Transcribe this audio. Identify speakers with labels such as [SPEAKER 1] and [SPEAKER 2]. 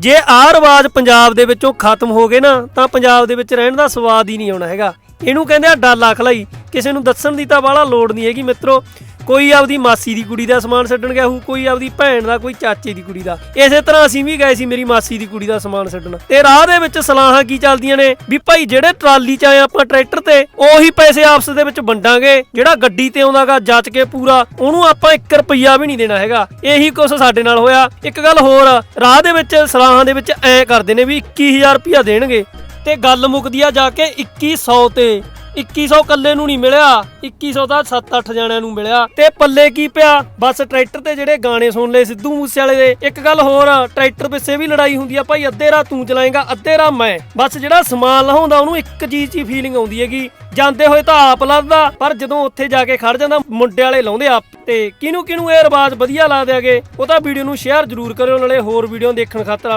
[SPEAKER 1] ਜੇ ਆਹ ਰਿਵਾਜ ਪੰਜਾਬ ਦੇ ਵਿੱਚੋਂ ਖਤਮ ਹੋ ਗਏ ਨਾ, ਤਾਂ ਪੰਜਾਬ ਦੇ ਵਿੱਚ ਰਹਿਣ ਦਾ ਸਵਾਦ ਹੀ ਨਹੀਂ ਆਉਣਾ ਹੈਗਾ। ਇਹਨੂੰ ਕਹਿੰਦੇ ਆ ਡਾਲਾ ਖਲਾਈ। ਕਿਸੇ ਨੂੰ ਦੱਸਣ ਦੀ ਤਾਂ ਬਾਹਲਾ ਲੋੜ ਨਹੀਂ ਹੈਗੀ ਮਿੱਤਰੋ। ਕੋਈ ਆਪਦੀ ਮਾਸੀ ਦੀ ਕੁੜੀ ਦਾ ਸਮਾਨ ਛੱਡਣ ਗਿਆ ਹੋਊ, ਕੋਈ ਆਪਦੀ ਭੈਣ ਦਾ, ਕੋਈ ਚਾਚੇ ਦੀ ਕੁੜੀ ਦਾ। ਇਸੇ ਤਰ੍ਹਾਂ ਅਸੀਂ ਵੀ ਗਏ ਸੀ ਮੇਰੀ ਮਾਸੀ ਦੀ ਕੁੜੀ ਦਾ ਸਮਾਨ ਛੱਡਣ। ਤੇ ਰਾਹ ਦੇ ਵਿੱਚ ਸਲਾਹਾਂ ਕੀ ਚੱਲਦੀਆਂ ਨੇ? ਵੀ ਭਾਈ ਜਿਹੜੇ ਟਰਾਲੀ 'ਚ ਆਏ ਆਪਾਂ ਟਰੈਕਟਰ ਤੇ, ਉਹੀ ਪੈਸੇ ਆਪਸ ਦੇ ਵਿੱਚ ਵੰਡਾਂਗੇ, ਜਿਹੜਾ ਗੱਡੀ ਤੇ ਆਉਂਦਾਗਾ ਜੱਜ ਕੇ ਪੂਰਾ, ਉਹਨੂੰ ਆਪਾਂ 1 ਰੁਪਈਆ ਵੀ ਨਹੀਂ ਦੇਣਾ ਹੈਗਾ। ਇਹੀ ਕੁਛ ਸਾਡੇ ਨਾਲ ਹੋਇਆ। ਇੱਕ ਗੱਲ ਹੋਰ, ਰਾਹ ਦੇ ਵਿੱਚ ਸਲਾਹਾਂ ਦੇ ਵਿੱਚ ਐ ਕਰਦੇ ਨੇ ਵੀ 21000 ਰੁਪਈਆ ਦੇਣਗੇ। ਤੇ ਗੱਲ ਮੁੱਕਦੀ ਆ ਜਾ ਕੇ 2100 ਤੇ। 2100 ਕੱਲੇ ਨੂੰ ਨਹੀਂ ਮਿਲਿਆ 2100 ਤਾਂ 7-8 ਜਣਿਆਂ ਨੂੰ ਮਿਲਿਆ। ਤੇ ਪੱਲੇ ਕੀ ਪਿਆ? ਬਸ ਟਰੈਕਟਰ ਤੇ ਜਿਹੜੇ ਗਾਣੇ ਸੁਣ ਲਏ ਸਿੱਧੂ ਮੂਸੇ ਵਾਲੇ ਦੇ। ਇੱਕ ਗੱਲ ਹੋਰ, ਟਰੈਕਟਰ ਪਿੱਛੇ ਵੀ ਲੜਾਈ ਹੁੰਦੀ ਆ, ਭਾਈ ਅੱਧੇ ਰਾ ਤੂੰ ਚਲਾਏਗਾ, ਅੱਧੇ ਰਾਹ ਮੈਂ। ਬਸ ਜਿਹੜਾ ਸਮਾਨ ਲਹਾਉਂਦਾ ਉਹਨੂੰ ਇੱਕ ਚੀਜ਼ 'ਚ ਫੀਲਿੰਗ ਆਉਂਦੀ ਹੈਗੀ। ਜਾਂਦੇ ਹੋਏ ਤਾਂ ਆਪ ਲੱਭਦਾ, ਪਰ ਜਦੋਂ ਉੱਥੇ ਜਾ ਕੇ ਖੜ ਜਾਂਦਾ, ਮੁੰਡੇ ਵਾਲੇ ਲਾਉਂਦੇ ਆਪ। ਤੇ ਕਿਹਨੂੰ ਕਿਹਨੂੰ ਇਹ ਰਿਵਾਜ ਵਧੀਆ ਲੱਗਦੇ ਹੈਗੇ ਉਹ ਤਾਂ ਵੀਡੀਓ ਨੂੰ ਸ਼ੇਅਰ ਜ਼ਰੂਰ ਕਰਿਓ, ਨਾਲੇ ਹੋਰ ਵੀਡੀਓ ਦੇਖਣ ਖਾਤਰ